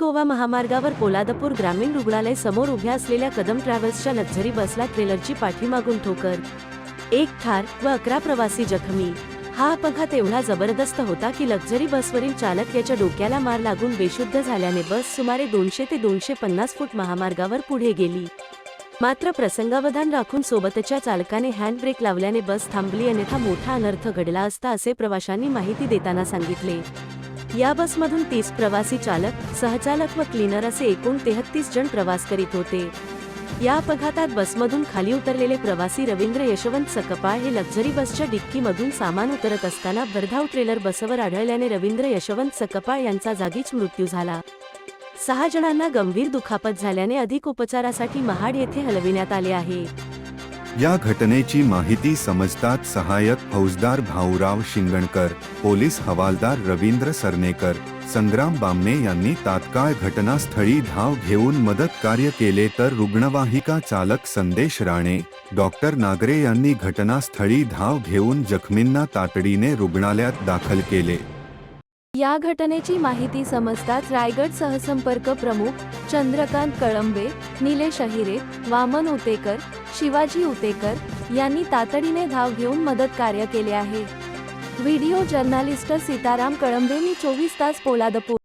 लोहा महामार्गावर पोलादपूर ग्रामीण रुग्णालय समोर उभ्या असलेल्या कदम ट्रॅव्हल्सच्या लक्झरी बसला ट्रेलरची पाठीमागून ठोकर. एक ठार व अकरा प्रवासी जखमी. हा अपघात एवढा जबरदस्त होता की लक्झरी बसवरील चालक याच्या डोक्याला मार लागून बेशुद्ध झाल्याने बस सुमारे दोनशे ते दोनशे पन्नास फूट महामार्गावर पुढे गेली. मात्र प्रसंगावधान राखून सोबतच्या चालकाने हँडब्रेक लावल्याने बस थांबली अन्यथा मोठा अनर्थ घडला असता असे प्रवाशांनी माहिती देताना सांगितले. या बसमधून तीस प्रवासी चालक सहचालक व क्लीनर असे एकूण तेहत्तीस जण प्रवास करीत होते. या अपघातात बसमधून खाली उतरलेले प्रवासी रवींद्र यशवंत सकपाळ हे लक्झरी बसच्या डिक्कीमधून सामान उतरत असताना भरधाव ट्रेलर बसवर आढळल्याने रवींद्र यशवंत सकपाळ यांचा जागीच मृत्यू झाला. सहा जणांना गंभीर दुखापत झाल्याने अधिक उपचारासाठी महाड येथे हलविण्यात आले आहे. या घटनेची माहिती समजतात सहाय्यक फौजदार भाऊराव शिंगणकर पोलीस हवालदार रवींद्र सरनेकर संग्राम बामणे यांनी तात्काळ घटनास्थळी धाव घेऊन मदत कार्य केले तर रुग्णवाहिका चालक संदेश राणे डॉक्टर नागरे यांनी घटनास्थळी धाव घेऊन जखमींना तातडीने रुग्णालयात दाखल केले. या घटनेची माहिती समजताच रायगड सहसंपर्क प्रमुख चंद्रकांत कळंबे निलेश अहिरे वामन उतेकर शिवाजी उतेकर यांनी तातडीने धाव घेऊन मदत कार्य केले आहे. व्हिडिओ जर्नालिस्ट सीताराम कळंबे मी चोवीस तास पोलादपूर